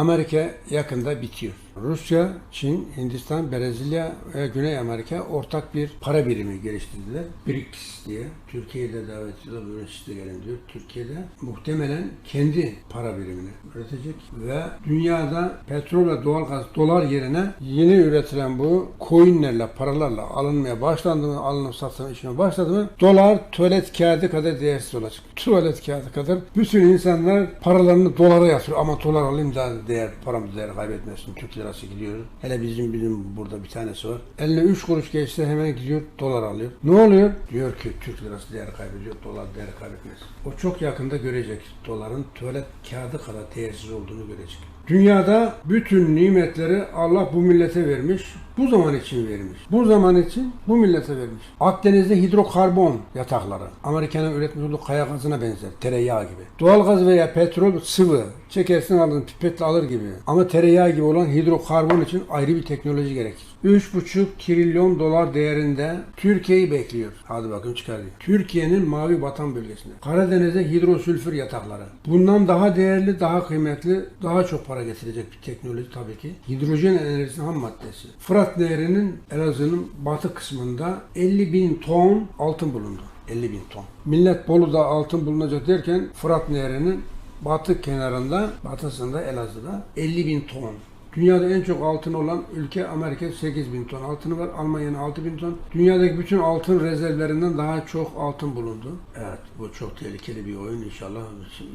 Amerika yakında bitiyor. Rusya, Çin, Hindistan, Brezilya ve Güney Amerika ortak bir para birimi geliştirdiler. BRICS diye. Türkiye'de davet ediyorlar, böyle size gelin diyor. Türkiye'de muhtemelen kendi para birimini üretecek ve dünyada petrol ve doğalgaz dolar yerine yeni üretilen bu coinlerle, paralarla alınmaya başlandı mı, alınıp satılma işine başladı mı dolar tuvalet kağıdı kadar değersiz olacak. Tuvalet kağıdı kadar bütün insanlar paralarını dolara yatırıyor ama dolar alayım da değer, paramız değer kaybetmesin. Türk lirası gidiyor. Hele bizim bizim burada bir tanesi var. Eline 3 kuruş geçse hemen gidiyor dolar alıyor. Ne oluyor? Diyor ki Türk lirası değer kaybediyor, dolar değer kaybetmez. O çok yakında görecek. Doların tuvalet kağıdı kadar değersiz olduğunu görecek. Dünyada bütün nimetleri Allah bu millete vermiş. Bu zaman için vermiş. Bu zaman için bu millete vermiş. Akdeniz'de hidrokarbon yatakları. Amerika'nın üretmiş olduğu kaya gazına benzer. Tereyağı gibi. Doğalgaz veya petrol sıvı. Çekersin alın pipetle alır gibi. Ama tereyağı gibi olan hidrokarbon için ayrı bir teknoloji gerekir. 3,5 trilyon dolar değerinde Türkiye'yi bekliyor. Hadi bakın çıkarıyor. Türkiye'nin mavi vatan bölgesinde. Karadeniz'de hidrosülfür yatakları. Bundan daha değerli, daha kıymetli, daha çok para getirecek bir teknoloji tabii ki. Hidrojen enerjisi ham maddesi. Fırat Nehri'nin Elazığ'ın batı kısmında 50 bin ton altın bulundu. 50 bin ton. Millet Bolu'da altın bulunacak derken Fırat Nehri'nin batı kenarında, batısında Elazığ'da 50 bin ton. Dünyada en çok altın olan ülke Amerika 8 bin ton altını var. Almanya'nın 6 bin ton. Dünyadaki bütün altın rezervlerinden daha çok altın bulundu. Evet bu çok tehlikeli bir oyun. İnşallah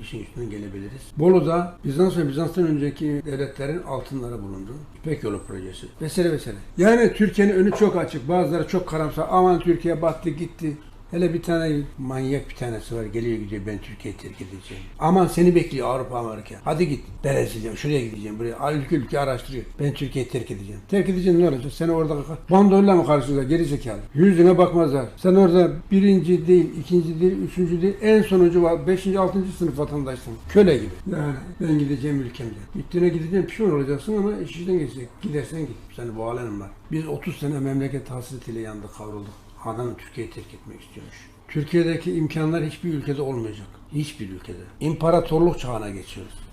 işin üstünden gelebiliriz. Bolu'da Bizans ve Bizans'tan önceki devletlerin altınları bulundu. İpek yolu projesi. Vesaire vesaire. Yani Türkiye'nin önü çok açık. Bazıları çok karamsar. Aman Türkiye battı gitti. Hele bir tane manyak bir tanesi var geliyor gidiyor ben Türkiye'yi terk edeceğim. Aman seni bekliyor Avrupa Amerika. Hadi git Brezilya şuraya gideceğim buraya. Ülke ülke araştırıyor. Ben Türkiye'yi terk edeceğim. Terk edeceğim ne olacak? Seni orada bandoyla mı karşılıyor geri zekalı? Yüzüne bakmazlar. Sen orada birinci değil, ikinci değil, üçüncü değil, en sonuncu var. Beşinci, altıncı sınıf vatandaşsın. Köle gibi. Yani ben gideceğim ülkemde. Gittiğine gideceğim pişman olacaksın ama iş işten geçecek. Gidersen git. Seni boğalarım var. Biz 30 sene memleket hasretiyle yandık, kavrulduk. Adam Türkiye'yi terk etmek istiyormuş. Türkiye'deki imkanlar hiçbir ülkede olmayacak. Hiçbir ülkede. İmparatorluk çağına geçiyoruz.